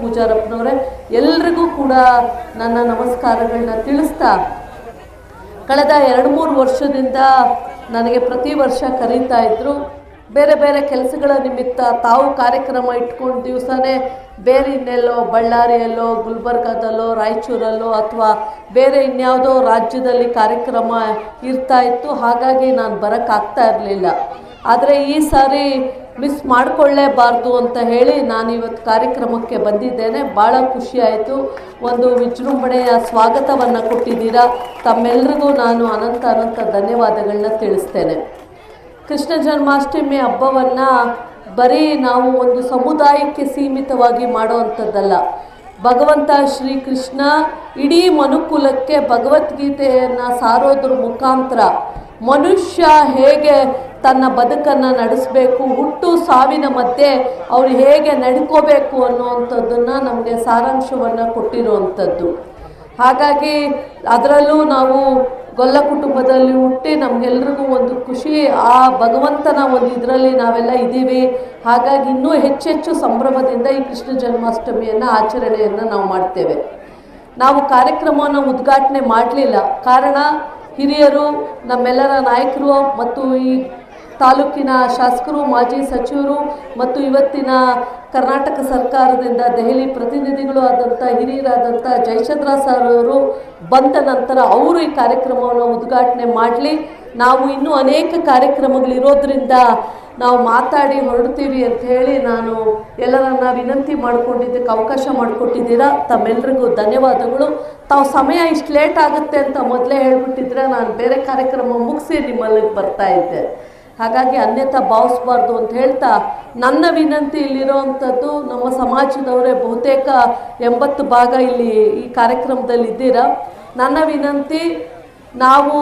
ಪೂಜಾರಪ್ಪನವರೇ ಎಲ್ರಿಗೂ ಕೂಡ ನನ್ನ ನಮಸ್ಕಾರಗಳನ್ನ ತಿಳಿಸ್ತಾ ಕಳೆದ ಎರಡು ಮೂರು ವರ್ಷದಿಂದ ನನಗೆ ಪ್ರತಿ ವರ್ಷ ಕರೀತಾ ಇದ್ರು. ಬೇರೆ ಬೇರೆ ಕೆಲಸಗಳ ನಿಮಿತ್ತ ತಾವು ಕಾರ್ಯಕ್ರಮ ಇಟ್ಕೊಂಡು ದಿವಸನೇ ಬೇರೆ ಇನ್ನೆಲ್ಲೋ ಬಳ್ಳಾರಿಯಲ್ಲೋ, ಗುಲ್ಬರ್ಗಾದಲ್ಲೋ, ರಾಯಚೂರಲ್ಲೋ ಅಥವಾ ಬೇರೆ ಇನ್ಯಾವುದೋ ರಾಜ್ಯದಲ್ಲಿ ಕಾರ್ಯಕ್ರಮ ಇರ್ತಾ ಇತ್ತು. ಹಾಗಾಗಿ ನಾನು ಬರೋಕ್ಕಾಗ್ತಾ ಇರಲಿಲ್ಲ. ಆದರೆ ಈ ಸಾರಿ ಮಿಸ್ ಮಾಡಿಕೊಳ್ಳೇಬಾರ್ದು ಅಂತ ಹೇಳಿ ನಾನು ಇವತ್ತು ಕಾರ್ಯಕ್ರಮಕ್ಕೆ ಬಂದಿದ್ದೇನೆ. ಭಾಳ ಖುಷಿ ಆಯಿತು. ಒಂದು ವಿಜೃಂಭಣೆಯ ಸ್ವಾಗತವನ್ನು ಕೊಟ್ಟಿದ್ದೀರಾ. ತಮ್ಮೆಲ್ಲರಿಗೂ ನಾನು ಅನಂತ ಅನಂತ ಧನ್ಯವಾದಗಳನ್ನ ತಿಳಿಸ್ತೇನೆ. ಕೃಷ್ಣ ಜನ್ಮಾಷ್ಟಮಿ ಹಬ್ಬವನ್ನು ಬರೀ ನಾವು ಒಂದು ಸಮುದಾಯಕ್ಕೆ ಸೀಮಿತವಾಗಿ ಮಾಡುವಂಥದ್ದಲ್ಲ. ಭಗವಂತ ಶ್ರೀಕೃಷ್ಣ ಇಡೀ ಮನುಕುಲಕ್ಕೆ ಭಗವದ್ಗೀತೆಯನ್ನು ಸಾರೋದ್ರ ಮುಖಾಂತರ ಮನುಷ್ಯ ಹೇಗೆ ತನ್ನ ಬದುಕನ್ನು ನಡೆಸಬೇಕು, ಹುಟ್ಟು ಸಾವಿನ ಮಧ್ಯೆ ಅವರು ಹೇಗೆ ನಡ್ಕೋಬೇಕು ಅನ್ನುವಂಥದ್ದನ್ನು ನಮಗೆ ಸಾರಾಂಶವನ್ನು ಕೊಟ್ಟಿರುವಂಥದ್ದು. ಹಾಗಾಗಿ ಅದರಲ್ಲೂ ನಾವು ಗೊಲ್ಲ ಕುಟುಂಬದಲ್ಲಿ ಹುಟ್ಟಿ ನಮಗೆಲ್ರಿಗೂ ಒಂದು ಖುಷಿ, ಆ ಭಗವಂತನ ಒಂದು ಇದರಲ್ಲಿ ನಾವೆಲ್ಲ ಇದ್ದೀವಿ. ಹಾಗಾಗಿ ಇನ್ನೂ ಹೆಚ್ಚೆಚ್ಚು ಸಂಭ್ರಮದಿಂದ ಈ ಕೃಷ್ಣ ಜನ್ಮಾಷ್ಟಮಿಯನ್ನು ಆಚರಣೆಯನ್ನು ನಾವು ಮಾಡ್ತೇವೆ. ನಾವು ಕಾರ್ಯಕ್ರಮವನ್ನು ಉದ್ಘಾಟನೆ ಮಾಡಲಿಲ್ಲ. ಕಾರಣ ಹಿರಿಯರು, ನಮ್ಮೆಲ್ಲರ ನಾಯಕರು ಮತ್ತು ಈ ತಾಲೂಕಿನ ಶಾಸಕರು, ಮಾಜಿ ಸಚಿವರು ಮತ್ತು ಇವತ್ತಿನ ಕರ್ನಾಟಕ ಸರ್ಕಾರದಿಂದ ದೆಹಲಿ ಪ್ರತಿನಿಧಿಗಳು ಆದಂಥ ಹಿರಿಯರಾದಂಥ ಜಯಚಂದ್ರ ಸರ್ ಅವರು ಬಂದ ನಂತರ ಅವರು ಈ ಕಾರ್ಯಕ್ರಮವನ್ನು ಉದ್ಘಾಟನೆ ಮಾಡಲಿ. ನಾವು ಇನ್ನೂ ಅನೇಕ ಕಾರ್ಯಕ್ರಮಗಳಿರೋದ್ರಿಂದ ನಾವು ಮಾತಾಡಿ ಹೊರಡ್ತೀವಿ ಅಂತ ಹೇಳಿ ನಾನು ಎಲ್ಲರನ್ನ ವಿನಂತಿ ಮಾಡಿಕೊಂಡಿದ್ದಕ್ಕೆ ಅವಕಾಶ ಮಾಡಿಕೊಟ್ಟಿದ್ದೀರಾ. ತಮ್ಮೆಲ್ಲರಿಗೂ ಧನ್ಯವಾದಗಳು. ತಾವು ಸಮಯ ಇಷ್ಟು ಲೇಟ್ ಆಗುತ್ತೆ ಅಂತ ಮೊದಲೇ ಹೇಳ್ಬಿಟ್ಟಿದ್ರೆ ನಾನು ಬೇರೆ ಕಾರ್ಯಕ್ರಮ ಮುಗಿಸಿ ನಿಮ್ಮಲ್ಲಿಗೆ ಬರ್ತಾ ಇದ್ದೆ. ಹಾಗಾಗಿ ಅನ್ಯತಾ ಭಾವಿಸ್ಬಾರ್ದು ಅಂತ ಹೇಳ್ತಾ ನನ್ನ ವಿನಂತಿ ಇಲ್ಲಿರೋವಂಥದ್ದು ನಮ್ಮ ಸಮಾಜದವರೇ ಬಹುತೇಕ ಎಂಬತ್ತು ಭಾಗ ಇಲ್ಲಿ ಈ ಕಾರ್ಯಕ್ರಮದಲ್ಲಿ ಇದ್ದೀರಾ. ನನ್ನ ವಿನಂತಿ ನಾವು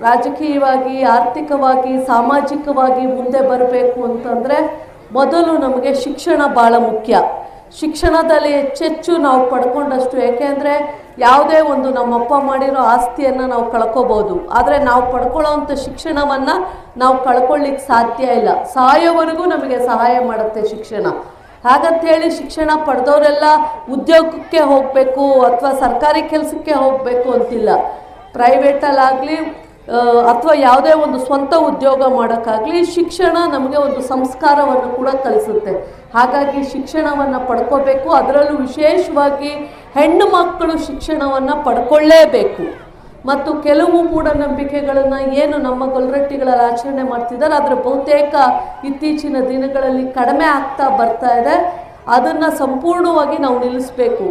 ರಾಜಕೀಯವಾಗಿ, ಆರ್ಥಿಕವಾಗಿ, ಸಾಮಾಜಿಕವಾಗಿ ಮುಂದೆ ಬರಬೇಕು ಅಂತಂದರೆ ಮೊದಲು ನಮಗೆ ಶಿಕ್ಷಣ ಭಾಳ ಮುಖ್ಯ. ಶಿಕ್ಷಣದಲ್ಲಿ ಹೆಚ್ಚೆಚ್ಚು ನಾವು ಪಡ್ಕೊಂಡಷ್ಟು ಏಕೆಂದರೆ ಯಾವುದೇ ಒಂದು ನಮ್ಮಪ್ಪ ಮಾಡಿರೋ ಆಸ್ತಿಯನ್ನು ನಾವು ಕಳ್ಕೊಬೋದು. ಆದರೆ ನಾವು ಪಡ್ಕೊಳ್ಳೋವಂಥ ಶಿಕ್ಷಣವನ್ನು ನಾವು ಕಳ್ಕೊಳ್ಳಿಕ್ಕೆ ಸಾಧ್ಯ ಇಲ್ಲ. ಸಾಯೋವರೆಗೂ ನಮಗೆ ಸಹಾಯ ಮಾಡುತ್ತೆ ಶಿಕ್ಷಣ. ಹಾಗಂತ ಹೇಳಿ ಶಿಕ್ಷಣ ಪಡೆದವರೆಲ್ಲ ಉದ್ಯೋಗಕ್ಕೆ ಹೋಗಬೇಕು ಅಥವಾ ಸರ್ಕಾರಿ ಕೆಲಸಕ್ಕೆ ಹೋಗಬೇಕು ಅಂತಿಲ್ಲ. ಪ್ರೈವೇಟಲ್ಲಾಗಲಿ ಅಥವಾ ಯಾವುದೇ ಒಂದು ಸ್ವಂತ ಉದ್ಯೋಗ ಮಾಡೋಕ್ಕಾಗಲಿ ಶಿಕ್ಷಣ ನಮಗೆ ಒಂದು ಸಂಸ್ಕಾರವನ್ನು ಕೂಡ ಕಲಿಸುತ್ತೆ. ಹಾಗಾಗಿ ಶಿಕ್ಷಣವನ್ನು ಪಡ್ಕೋಬೇಕು, ಅದರಲ್ಲೂ ವಿಶೇಷವಾಗಿ ಹೆಣ್ಣು ಮಕ್ಕಳು ಶಿಕ್ಷಣವನ್ನು ಪಡ್ಕೊಳ್ಳೇಬೇಕು. ಮತ್ತು ಕೆಲವು ಮೂಢನಂಬಿಕೆಗಳನ್ನು ಏನು ನಮ್ಮ ಗೊಲ್ರಟ್ಟಿಗಳಲ್ಲಿ ಆಚರಣೆ ಮಾಡ್ತಿದ್ದಾರೆ, ಅದರ ಬಹುತೇಕ ಇತ್ತೀಚಿನ ದಿನಗಳಲ್ಲಿ ಕಡಿಮೆ ಆಗ್ತಾ ಬರ್ತಾ ಇದೆ. ಅದನ್ನು ಸಂಪೂರ್ಣವಾಗಿ ನಾವು ನಿಲ್ಲಿಸಬೇಕು.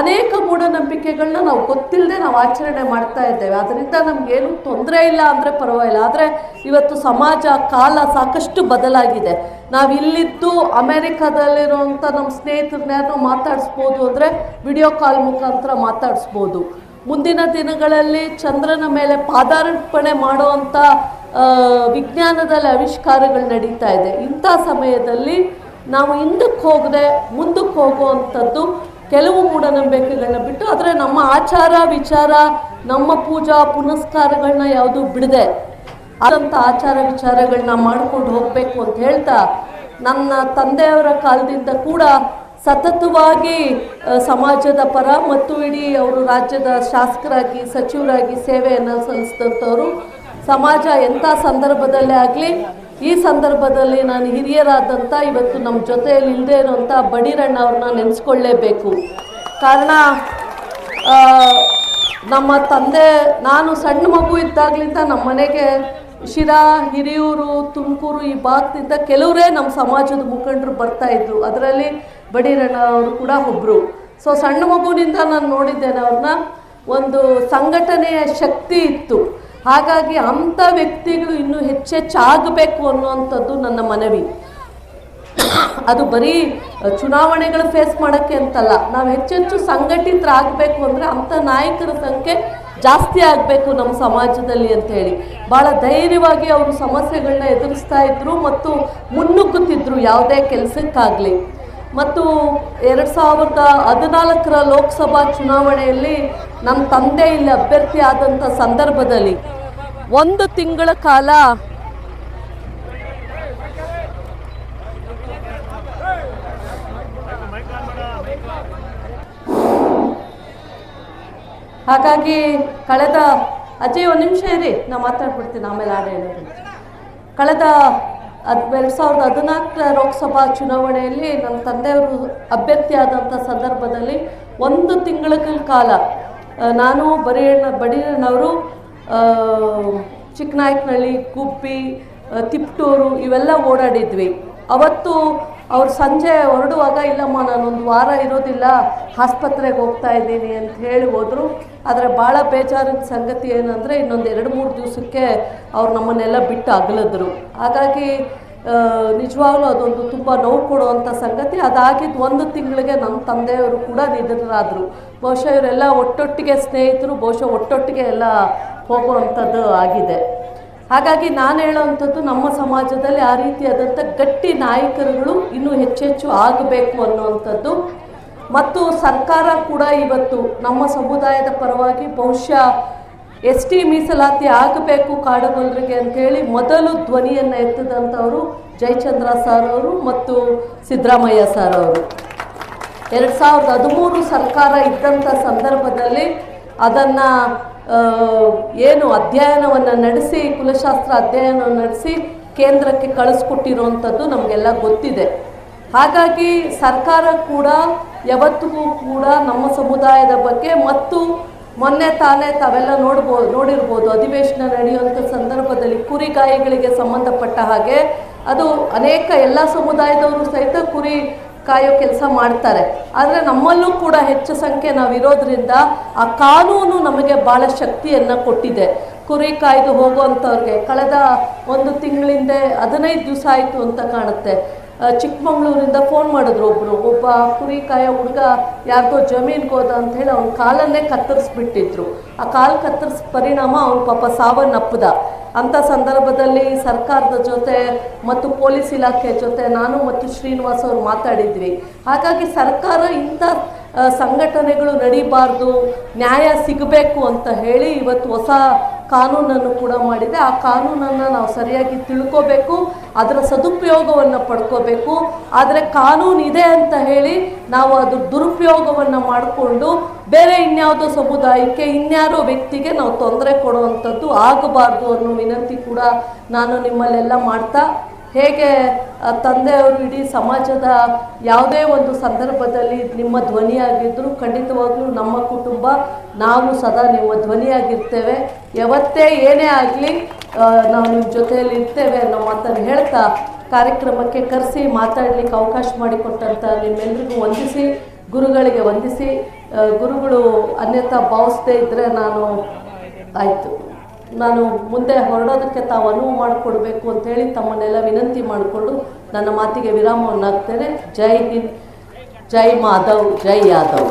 ಅನೇಕ ಮೂಢನಂಬಿಕೆಗಳನ್ನ ನಾವು ಗೊತ್ತಿಲ್ಲದೆ ನಾವು ಆಚರಣೆ ಮಾಡ್ತಾ ಇದ್ದೇವೆ. ಅದರಿಂದ ನಮಗೇನು ತೊಂದರೆ ಇಲ್ಲ ಅಂದರೆ ಪರವಾಗಿಲ್ಲ. ಆದರೆ ಇವತ್ತು ಸಮಾಜ ಕಾಲ ಸಾಕಷ್ಟು ಬದಲಾಗಿದೆ. ನಾವು ಇಲ್ಲಿದ್ದು ಅಮೇರಿಕಾದಲ್ಲಿರುವಂಥ ನಮ್ಮ ಸ್ನೇಹಿತರನ್ನ ಮಾತಾಡಿಸ್ಬೋದು ಅಂದರೆ ವಿಡಿಯೋ ಕಾಲ್ ಮುಖಾಂತರ ಮಾತಾಡಿಸ್ಬೋದು. ಮುಂದಿನ ದಿನಗಳಲ್ಲಿ ಚಂದ್ರನ ಮೇಲೆ ಪಾದಾರ್ಪಣೆ ಮಾಡುವಂಥ ವಿಜ್ಞಾನದಲ್ಲಿ ಆವಿಷ್ಕಾರಗಳು ನಡೀತಾ ಇದೆ. ಇಂಥ ಸಮಯದಲ್ಲಿ ನಾವು ಹಿಂದಕ್ಕೆ ಹೋಗದೆ ಮುಂದಕ್ಕೆ ಹೋಗುವಂಥದ್ದು ಕೆಲವು ಮೂಢನಂಬಿಕೆಗಳನ್ನ ಬಿಟ್ಟು ಆದರೆ ನಮ್ಮ ಆಚಾರ ವಿಚಾರ, ನಮ್ಮ ಪೂಜಾ ಪುನಸ್ಕಾರಗಳನ್ನ ಯಾವುದು ಬಿಡದೆ. ಆದಂಥ ಆಚಾರ ವಿಚಾರಗಳನ್ನ ಮಾಡಿಕೊಂಡು ಹೋಗಬೇಕು ಅಂತ ಹೇಳ್ತಾ ನನ್ನ ತಂದೆಯವರ ಕಾಲದಿಂದ ಕೂಡ ಸತತವಾಗಿ ಸಮಾಜದ ಪರ ಮತ್ತು ಇಡೀ ಅವರು ರಾಜ್ಯದ ಶಾಸಕರಾಗಿ, ಸಚಿವರಾಗಿ ಸೇವೆಯನ್ನು ಸಲ್ಲಿಸಿದಂಥವರು ಸಮಾಜ ಎಂಥ ಸಂದರ್ಭದಲ್ಲೇ ಆಗಲಿ ಈ ಸಂದರ್ಭದಲ್ಲಿ ನಾನು ಹಿರಿಯರಾದಂಥ ಇವತ್ತು ನಮ್ಮ ಜೊತೆಯಲ್ಲಿ ಇಲ್ಲದೆ ಇರುವಂಥ ಬಡಿರಣ್ಣ ಅವ್ರನ್ನ ನೆನೆಸ್ಕೊಳ್ಳೇಬೇಕು. ಕಾರಣ ನಮ್ಮ ತಂದೆ, ನಾನು ಸಣ್ಣ ಮಗು ಇದ್ದಾಗಲಿಂದ ನಮ್ಮ ಮನೆಗೆ ಶಿರಾ, ಹಿರಿಯೂರು, ತುಮಕೂರು ಈ ಭಾಗದಿಂದ ಕೆಲವರೇ ನಮ್ಮ ಸಮಾಜದ ಮುಖಂಡರು ಬರ್ತಾಯಿದ್ರು ಅದರಲ್ಲಿ ಬಡಿರಣ್ಣ ಅವರು ಕೂಡ ಒಬ್ಬರು ಸೊ ಸಣ್ಣ ಮಗುವಿನಿಂದ ನಾನು ನೋಡಿದ್ದೇನೆ ಅವ್ರನ್ನ. ಒಂದು ಸಂಘಟನೆಯ ಶಕ್ತಿ ಇತ್ತು. ಹಾಗಾಗಿ ಅಂಥ ವ್ಯಕ್ತಿಗಳು ಇನ್ನೂ ಹೆಚ್ಚೆಚ್ಚಾಗಬೇಕು ಅನ್ನುವಂಥದ್ದು ನನ್ನ ಮನವಿ. ಅದು ಬರೀ ಚುನಾವಣೆಗಳು ಫೇಸ್ ಮಾಡೋಕ್ಕೆ ಅಂತಲ್ಲ, ನಾವು ಹೆಚ್ಚೆಚ್ಚು ಸಂಘಟಿತರಾಗಬೇಕು ಅಂದರೆ ಅಂಥ ನಾಯಕರ ಸಂಖ್ಯೆ ಜಾಸ್ತಿ ಆಗಬೇಕು ನಮ್ಮ ಸಮಾಜದಲ್ಲಿ ಅಂತ ಭಾಳ ಧೈರ್ಯವಾಗಿ ಅವರು ಸಮಸ್ಯೆಗಳನ್ನ ಎದುರಿಸ್ತಾ ಇದ್ರು ಮತ್ತು ಮುನ್ನುಗ್ಗುತ್ತಿದ್ರು ಯಾವುದೇ ಕೆಲಸಕ್ಕಾಗಲಿ. ಮತ್ತು ಎರಡು ಸಾವಿರದ ಹದಿನಾಲ್ಕರ ಲೋಕಸಭಾ ಚುನಾವಣೆಯಲ್ಲಿ ನಮ್ಮ ತಂದೆ ಇಲ್ಲಿ ಅಭ್ಯರ್ಥಿ ಆದಂಥ ಸಂದರ್ಭದಲ್ಲಿ ಒಂದು ತಿಂಗಳ ಕಾಲ ಹಾಗಾಗಿ ಕಳೆದ, ಅಜಯ್ ಒಂದು ನಿಮಿಷ ಇರಿ ನಾನು ಮಾತಾಡ್ಬಿಡ್ತೀನಿ ಆಮೇಲೆ ಆಡ ಕಳೆದ ಹದ್ ಎರಡು ಸಾವಿರದ ಹದಿನಾಲ್ಕರ ಲೋಕಸಭಾ ಚುನಾವಣೆಯಲ್ಲಿ ನನ್ನ ತಂದೆಯವರು ಅಭ್ಯರ್ಥಿಯಾದಂಥ ಸಂದರ್ಭದಲ್ಲಿ ಒಂದು ತಿಂಗಳ ಕಾಲ ನಾನು ಬರಿಯಣ್ಣ ಬಡಿಯಣ್ಣವರು ಚಿಕ್ಕನಾಯಕನಹಳ್ಳಿ, ಗುಬ್ಬಿ ತಿಪ್ಟೂರು ಇವೆಲ್ಲ ಓಡಾಡಿದ್ವಿ. ಅವತ್ತು ಅವ್ರು ಸಂಜೆ ಹೊರಡುವಾಗ, ಇಲ್ಲಮ್ಮ, ನಾನೊಂದು ವಾರ ಇರೋದಿಲ್ಲ, ಆಸ್ಪತ್ರೆಗೆ ಹೋಗ್ತಾ ಇದ್ದೀನಿ ಅಂತ ಹೇಳಿ ಹೋದರು. ಆದರೆ ಭಾಳ ಬೇಜಾರಿನ ಸಂಗತಿ ಏನಂದರೆ, ಇನ್ನೊಂದು ಎರಡು ಮೂರು ದಿವಸಕ್ಕೆ ಅವ್ರು ನಮ್ಮನ್ನೆಲ್ಲ ಬಿಟ್ಟು ಅಗಲಿದ್ರು. ಹಾಗಾಗಿ ನಿಜವಾಗ್ಲೂ ಅದೊಂದು ತುಂಬ ನೋವು ಕೊಡುವಂಥ ಸಂಗತಿ. ಅದಾಗಿದ್ದು ಒಂದು ತಿಂಗಳಿಗೆ ನಮ್ಮ ತಂದೆಯವರು ಕೂಡ ನಿಧನರಾದರು. ಬಹುಶಃ ಇವರೆಲ್ಲ ಒಟ್ಟೊಟ್ಟಿಗೆ ಸ್ನೇಹಿತರು, ಬಹುಶಃ ಒಟ್ಟೊಟ್ಟಿಗೆ ಎಲ್ಲ ಹೋಗುವಂಥದ್ದು ಆಗಿದೆ. ಹಾಗಾಗಿ ನಾನು ಹೇಳೋವಂಥದ್ದು ನಮ್ಮ ಸಮಾಜದಲ್ಲಿ ಆ ರೀತಿಯಾದಂಥ ಗಟ್ಟಿ ನಾಯಕರುಗಳು ಇನ್ನೂ ಹೆಚ್ಚೆಚ್ಚು ಆಗಬೇಕು ಅನ್ನುವಂಥದ್ದು. ಮತ್ತು ಸರ್ಕಾರ ಕೂಡ ಇವತ್ತು ನಮ್ಮ ಸಮುದಾಯದ ಪರವಾಗಿ ಬಹುಶಃ ಎಸ್ ಟಿ ಮೀಸಲಾತಿ ಆಗಬೇಕು ಕಾಡುಗೊಲ್ಲರಿಗೆ ಅಂತೇಳಿ ಮೊದಲು ಧ್ವನಿಯನ್ನು ಎತ್ತಿದಂಥವರು ಜಯಚಂದ್ರ ಸರ್ ಅವರು ಮತ್ತು ಸಿದ್ದರಾಮಯ್ಯ ಸರ್ ಅವರು. ಎರಡು ಸಾವಿರದ ಹದಿಮೂರು ಸರ್ಕಾರ ಇದ್ದಂಥ ಸಂದರ್ಭದಲ್ಲಿ ಅದನ್ನು ಏನು ಅಧ್ಯಯನವನ್ನು ನಡೆಸಿ, ಕುಲಶಾಸ್ತ್ರ ಅಧ್ಯಯನವನ್ನು ನಡೆಸಿ ಕೇಂದ್ರಕ್ಕೆ ಕಳಿಸ್ಕೊಟ್ಟಿರುವಂಥದ್ದು ನಮಗೆಲ್ಲ ಗೊತ್ತಿದೆ. ಹಾಗಾಗಿ ಸರ್ಕಾರ ಕೂಡ, ಯಾವತ್ತಿಗೂ ಕೂಡ ನಮ್ಮ ಸಮುದಾಯದ ಬಗ್ಗೆ ಮತ್ತು ಮೊನ್ನೆ ತಾನೇ ತಾವೆಲ್ಲ ನೋಡ್ಬೋದು ನೋಡಿರ್ಬೋದು, ಅಧಿವೇಶನ ನಡೆಯುವಂಥ ಸಂದರ್ಭದಲ್ಲಿ ಕುರಿಗಾಯಿಗಳಿಗೆ ಸಂಬಂಧಪಟ್ಟ ಹಾಗೆ, ಅದು ಅನೇಕ ಎಲ್ಲ ಸಮುದಾಯದವರು ಸಹಿತ ಕುರಿ ಕಾಯೋ ಕೆಲಸ ಮಾಡ್ತಾರೆ. ಆದರೆ ನಮ್ಮಲ್ಲೂ ಕೂಡ ಹೆಚ್ಚು ಸಂಖ್ಯೆ ನಾವಿರೋದ್ರಿಂದ ಆ ಕಾನೂನು ನಮಗೆ ಭಾಳ ಶಕ್ತಿಯನ್ನು ಕೊಟ್ಟಿದೆ. ಕುರಿ ಕಾಯ್ದು ಹೋಗುವಂಥವ್ರಿಗೆ, ಕಳೆದ ಒಂದು ತಿಂಗಳಿಂದ ಹದಿನೈದು ದಿವಸ ಆಯಿತು ಅಂತ ಕಾಣುತ್ತೆ. ಚಿಕ್ಕಮಂಗ್ಳೂರಿಂದ ಫೋನ್ ಮಾಡಿದ್ರು ಒಬ್ಬರು ಒಬ್ಬ ಕುರಿ ಕಾಯೋ ಹುಡುಗ ಯಾರ್ದೋ ಜಮೀನ್ಗೆ ಹೋದ ಅಂತ ಹೇಳಿ ಅವ್ನ ಕಾಲನ್ನೇ ಕತ್ತರಿಸ್ಬಿಟ್ಟಿದ್ರು. ಆ ಕಾಲು ಕತ್ತರಿಸ್ ಪರಿಣಾಮ ಅವ್ನು ಪಾಪ ಸಾವನ್ನಪ್ಪದ. ಅಂತ ಸಂದರ್ಭದಲ್ಲಿ ಸರ್ಕಾರದ ಜೊತೆ ಮತ್ತು ಪೊಲೀಸ್ ಇಲಾಖೆ ಜೊತೆ ನಾನು ಮತ್ತು ಶ್ರೀನಿವಾಸ್ ಅವರು ಮಾತಾಡಿದ್ವಿ. ಹಾಗಾಗಿ ಸರ್ಕಾರ ಇಂಥ ಸಂಘಟನೆಗಳು ನಡೀಬಾರ್ದು, ನ್ಯಾಯ ಸಿಗಬೇಕು ಅಂತ ಹೇಳಿ ಇವತ್ತು ಹೊಸ ಕಾನೂನನ್ನು ಕೂಡ ಮಾಡಿದೆ. ಆ ಕಾನೂನನ್ನು ನಾವು ಸರಿಯಾಗಿ ತಿಳ್ಕೋಬೇಕು, ಅದರ ಸದುಪಯೋಗವನ್ನು ಪಡ್ಕೋಬೇಕು. ಆದರೆ ಕಾನೂನು ಇದೆ ಅಂತ ಹೇಳಿ ನಾವು ಅದು ದುರುಪಯೋಗವನ್ನು ಮಾಡಿಕೊಂಡು ಬೇರೆ ಇನ್ಯಾವುದೋ ಸಮುದಾಯಕ್ಕೆ ಇನ್ಯಾರೋ ವ್ಯಕ್ತಿಗೆ ನಾವು ತೊಂದರೆ ಕೊಡುವಂಥದ್ದು ಆಗಬಾರ್ದು ಅನ್ನೋ ವಿನಂತಿ ಕೂಡ ನಾನು ನಿಮ್ಮಲ್ಲೆಲ್ಲ ಮಾಡ್ತಾ ಹೇಗೆ ತಂದೆಯವರು ಇಡೀ ಸಮಾಜದ ಯಾವುದೇ ಒಂದು ಸಂದರ್ಭದಲ್ಲಿ ನಿಮ್ಮ ಧ್ವನಿಯಾಗಿದ್ದರೂ ಖಂಡಿತವಾಗ್ಲೂ ನಮ್ಮ ಕುಟುಂಬ, ನಾವು ಸದಾ ನಿಮ್ಮ ಧ್ವನಿಯಾಗಿರ್ತೇವೆ. ಯಾವತ್ತೇ ಏನೇ ಆಗಲಿ ನಾವು ನಿಮ್ಮ ಜೊತೆಯಲ್ಲಿ ಇರ್ತೇವೆ ಅನ್ನೋ ಮಾತನ್ನು ಹೇಳ್ತಾ ಕಾರ್ಯಕ್ರಮಕ್ಕೆ ಕರೆಸಿ, ಮಾತಾಡಲಿಕ್ಕೆ ಅವಕಾಶ ಮಾಡಿಕೊಟ್ಟಂಥ ನಿಮ್ಮೆಲ್ಲರಿಗೂ ವಂದಿಸಿ, ಗುರುಗಳಿಗೆ ವಂದಿಸಿ. ಗುರುಗಳು ಅನ್ಯಥಾ ಭಾವಿಸದೇ ಇದ್ದರೆ ನಾನು ಆಯಿತು. ನಾನು ಮುಂದೆ ಹೊರಡೋದಕ್ಕೆ ತಾವು ಅನುವು ಮಾಡಿಕೊಡ್ಬೇಕು ಅಂತೇಳಿ ತಮ್ಮನ್ನೆಲ್ಲ ವಿನಂತಿ ಮಾಡಿಕೊಂಡು ನನ್ನ ಮಾತಿಗೆ ವಿರಾಮವನ್ನು ಹಾಕ್ತೇನೆ ಜೈ ಹಿಂದ್, ಜೈ ಮಾಧವ್, ಜೈ ಯಾದವ್.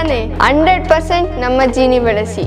ಹಂಡ್ರೆಡ್ ಪರ್ಸೆಂಟ್ ನಮ್ಮ ಜೀನಿ ಬಳಸಿ.